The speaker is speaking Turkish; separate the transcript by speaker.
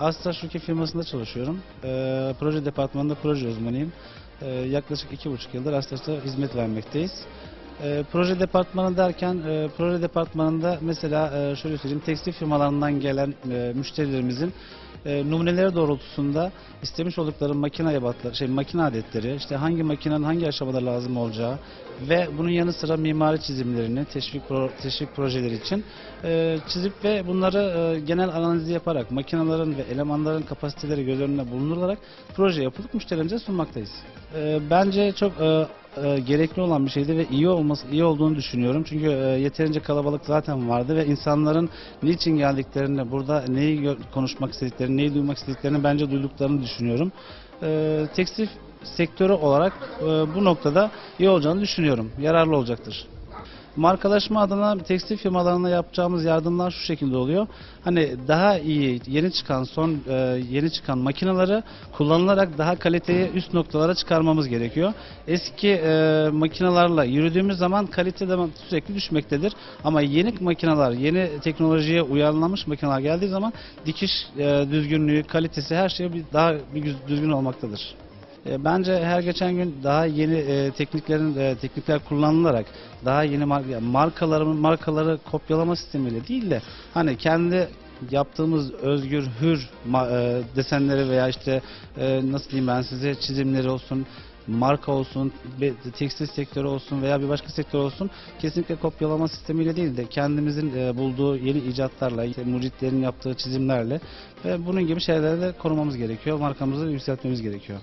Speaker 1: Astra Şuki firmasında çalışıyorum. E, proje departmanında proje uzmanıyım. E, yaklaşık iki buçuk yıldır Astra'da hizmet vermekteyiz. E, proje departmanı derken, e, proje departmanında mesela e, şöyle söyleyeyim, tekstil firmalarından gelen e, müşterilerimizin e, numuneleri doğrultusunda istemiş oldukları makine ebatları, şey makine adetleri, işte hangi makinenin hangi aşamada lazım olacağı ve bunun yanı sıra mimari çizimlerini teşvik pro- teşvik projeleri için e, çizip ve bunları e, genel analizi yaparak makinelerin ve elemanların kapasiteleri göz önüne bulundurularak proje yapılıp müşterilerimize sunmaktayız. E, bence çok e, e, gerekli olan bir şeydi ve iyi olması iyi olduğunu düşünüyorum. Çünkü e, yeterince kalabalık zaten vardı ve insanların niçin geldiklerini, burada neyi konuşmak istediklerini, neyi duymak istediklerini bence duyduklarını düşünüyorum. E, tekstil sektörü olarak e, bu noktada iyi olacağını düşünüyorum. Yararlı olacaktır. Markalaşma adına tekstil firmalarına yapacağımız yardımlar şu şekilde oluyor. Hani daha iyi yeni çıkan son e, yeni çıkan makineleri kullanılarak daha kaliteyi üst noktalara çıkarmamız gerekiyor. Eski e, makinelerle yürüdüğümüz zaman kalite de sürekli düşmektedir. Ama yeni makineler, yeni teknolojiye uyarlanmış makineler geldiği zaman dikiş e, düzgünlüğü, kalitesi her şey bir, daha bir düzgün olmaktadır. E, Bence her geçen gün daha yeni e, tekniklerin e, teknikler kullanılarak daha yeni mar- ya markaları kopyalama sistemiyle değil de hani kendi yaptığımız özgür hür desenleri veya işte nasıl diyeyim ben size çizimleri olsun marka olsun, tekstil sektörü olsun veya bir başka sektör olsun kesinlikle kopyalama sistemiyle değil de kendimizin bulduğu yeni icatlarla, işte mucitlerin yaptığı çizimlerle ve bunun gibi şeylerle korumamız gerekiyor. Markamızı yükseltmemiz gerekiyor.